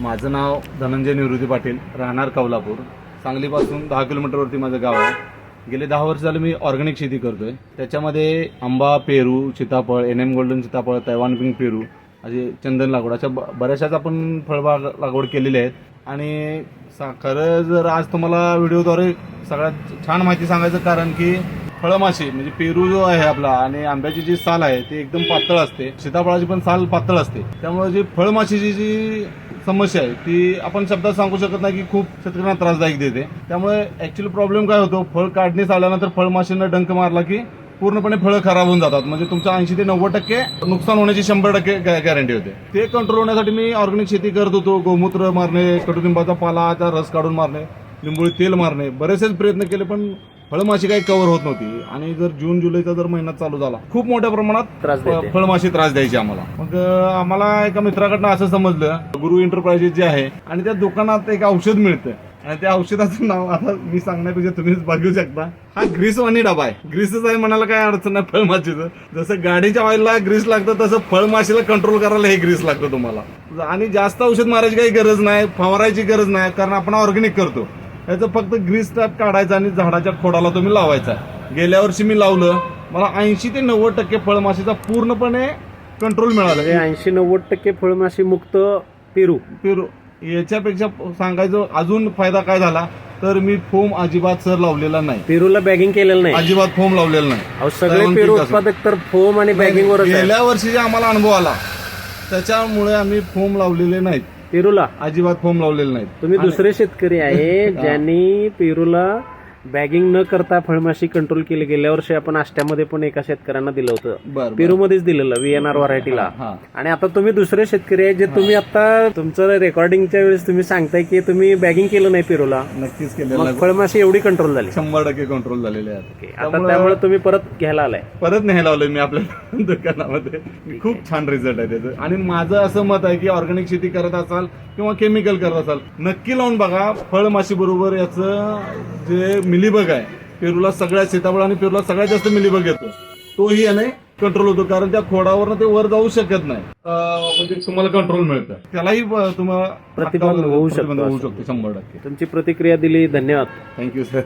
माझं नाव धनंजय निवृत्ती पाटील राहणार कौलापूर. सांगलीपासून दहा किलोमीटरवरती माझं गाव आहे. गेले दहा वर्ष झालं मी ऑर्गॅनिक शेती करतोय. त्याच्यामध्ये आंबा पेरू सीताफळ एन एम गोल्डन सीताफळ तैवान पिंक पेरू असे चंदन लागवड अशा ब- बऱ्याचशाच आपण फळबाग लागवड केलेली आहेत. आणि सा खरं जर आज तुम्हाला व्हिडिओद्वारे सगळ्यात छान माहिती सांगायचं कारण की फळमाशी म्हणजे पेरू जो आहे आपला आणि आंब्याची जी साल आहे ती एकदम पातळ असते. सीताफळाची पण साल पातळ असते. त्यामुळे जी फळमाशीची जी समस्या आहे ती आपण शब्दात सांगू शकत नाही की खूप शेतकऱ्यांना त्रासदायक देते. त्यामुळे ऍक्च्युअली प्रॉब्लेम काय होतो? फळ काढणीस आल्यानंतर फळमाशीनं डंक मारला की पूर्णपणे फळं खराब होऊन जातात. म्हणजे तुमचं ऐंशी ते नव्वद टक्के नुकसान होण्याची शंभर टक्के गॅरंटी होते. ते कंट्रोल होण्यासाठी मी ऑर्गॅनिक शेती करत होतो. गोमूत्र मारणे कडुलिंबाचा पालाचा रस काढून मारणे लिंबोळी तेल मारणे बरेचसेच प्रयत्न केले पण फळमाशी काही कव्हर होत नव्हती. आणि जर जून जुलैचा जर महिना चालू झाला खूप मोठ्या प्रमाणात त्रास देते. फळमाशी त्रास द्यायची आम्हाला. मग अं, आम्हाला एका मित्राकडनं असं समजलं गुरु एंटरप्राइजेस जे आहे आणि त्या दुकानात एक औषध मिळतं आणि त्या औषधाचं नाव आता मी सांगण्यापेक्षा तुम्हीच बघू शकता. हा ग्रीसवाणी डबा आहे. ग्रीसच आहे म्हणायला काय अडचण नाही फळमाशीचं. जसं गाडीच्या ऑइलला ग्रीस लागतं तसं फळमाशीला कंट्रोल करायला हे ग्रीस लागतं तुम्हाला. आणि जास्त औषध मारायची काही गरज नाही फवारायची गरज नाही कारण आपण ऑर्गॅनिक करतो. याचं फक्त ग्रीस टाईप काढायचं आणि झाडाच्या खोडाला तुम्ही लावायचा. गेल्या वर्षी मी लावलं मला ऐंशी ते नव्वद टक्के फळमाशीचा पूर्णपणे कंट्रोल मिळाला. ऐंशी नव्वद टक्के फळमाशी मुक्त पेरू. पेरू. याच्यापेक्षा सांगायचं अजून फायदा काय झाला? तर मी फोम अजिबात सर लावलेला नाही. पेरूला बॅगिंग केलेलं नाही. अजिबात फोम लावलेला नाही. सगळे पेरू. उत्पादक तर फोम आणि बॅगिंग. गेल्या वर्षी जे आम्हाला अनुभव आला त्याच्यामुळे आम्ही फोम लावलेले नाहीत. पेरूला? अजिबात फोम लावलेले नाहीत. तुम्ही दुसरे शेतकरी आहे ज्यांनी पेरूला बॅगिंग न करता फळमाशी कंट्रोल केली गेल्या वर्षी आपण आष्ट्यामध्ये पण एका शेतकऱ्यांना दिलं होतं. बरं पेरू मध्येच दिलेलं व्हीएनआर व्हरायटीला. आणि आता तुम्ही दुसरे शेतकरी आहे जे तुम्ही आता तुमचं रेकॉर्डिंगच्या वेळेस तुम्ही सांगताय की तुम्ही बॅगिंग केलं नाही पेरूला. नक्कीच आहे. फळमाशी एवढी कंट्रोल झाली. शंभर टक्के कंट्रोल झालेले. आता त्यामुळे तुम्ही परत घ्यायला आलाय. परत नाही लावलंय मी आपल्या दुकानामध्ये. खूप छान रिझल्ट आहे त्याचं. आणि माझं असं मत आहे की ऑर्गॅनिक शेती करत असाल किंवा केमिकल करत असाल नक्की लावून बघा. फळमाशी बरोबर याचं जे मिलीबग आहे. पेरूला सगळ्यात सीताफळ आणि पेरूला सगळ्यात जास्त मिलीबग येतो. तोही याने कंट्रोल होतो. कारण त्या खोडावर ते वर जाऊ शकत नाही. म्हणजे तुम्हाला कंट्रोल मिळतं त्यालाही तुम्हाला प्रतिबंध होऊ. शकतो शंभर टक्के. तुमची प्रतिक्रिया दिली धन्यवाद. Thank you sir